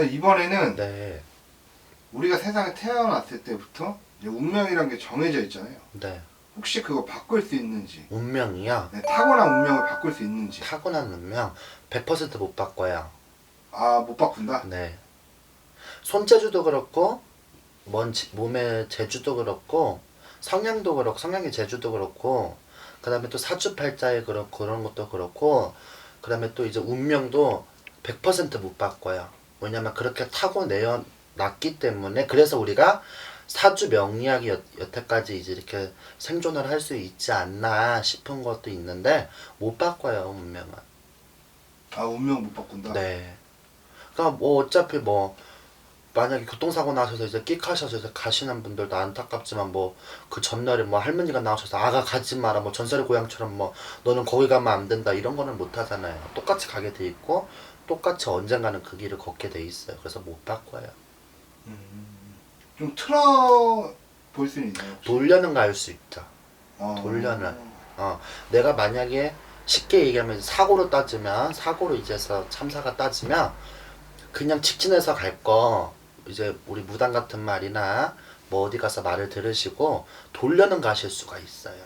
이번에는 네, 우리가 세상에 태어났을 때부터 이제 운명이란 게 정해져 있잖아요. 네. 혹시 그거 바꿀 수 있는지, 운명이요. 네, 타고난 운명을 바꿀 수 있는지. 타고난 운명 100%못 바꿔요. 아, 못 바꾼다? 네. 손재주도 그렇고 먼 지- 몸의 재주도 그렇고 성향도 그렇고 성향의 재주도 그렇고 그다음에 또 사주팔자에 그렇고 그런 것도 그렇고 그다음에 또 이제 운명도 100%못 바꿔요. 왜냐면 그렇게 타고 내어 놨기 때문에 그래서 우리가 사주 명리학이 여, 여태까지 이제 이렇게 생존을 할 수 있지 않나 싶은 것도 있는데 못 바꿔요 운명은. 아, 운명 못 바꾼다? 네. 그러니까 뭐 어차피 뭐 만약에 교통사고 나셔서 이제 끽하셔서 이제 가시는 분들도 안타깝지만 뭐 그 전날에 뭐 할머니가 나오셔서 아가 가지 마라 뭐 전설의 고향처럼 뭐 너는 거기 가면 안 된다 이런 거는 못 하잖아요. 똑같이 가게 돼 있고 똑같이 언젠가는 그 길을 걷게 돼 있어요. 그래서 못 바꿔요. 좀 틀어 볼 수는 있나요? 혹시? 돌려는 갈 수 있죠. 어. 돌려는. 어, 내가 만약에 쉽게 얘기하면 사고로 따지면 사고로 이제서 참사가 따지면 그냥 직진해서 갈 거 이제 우리 무당 같은 말이나 뭐 어디 가서 말을 들으시고 돌려는 가실 수가 있어요.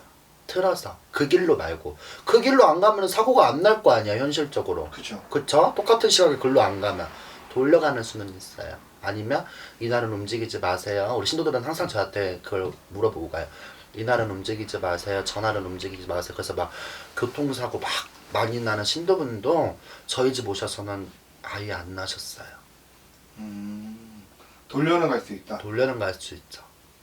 틀어서 그 길로 말고 그 길로 안 가면 사고가 안 날 거 아니야 현실적으로. 그쵸. 그쵸? 똑같은 시각에 글로 안 가면 돌려가는 수는 있어요. 아니면 이날은 움직이지 마세요. 우리 신도들은 항상 저한테 그걸 물어보고 가요. 이날은 움직이지 마세요. 전날은 움직이지 마세요. 그래서 막 교통사고 막 많이 나는 신도분도 저희 집 오셔서는 아예 안 나셨어요. 음, 돌려는 갈 수 있다. 돌려는 갈 수 있죠.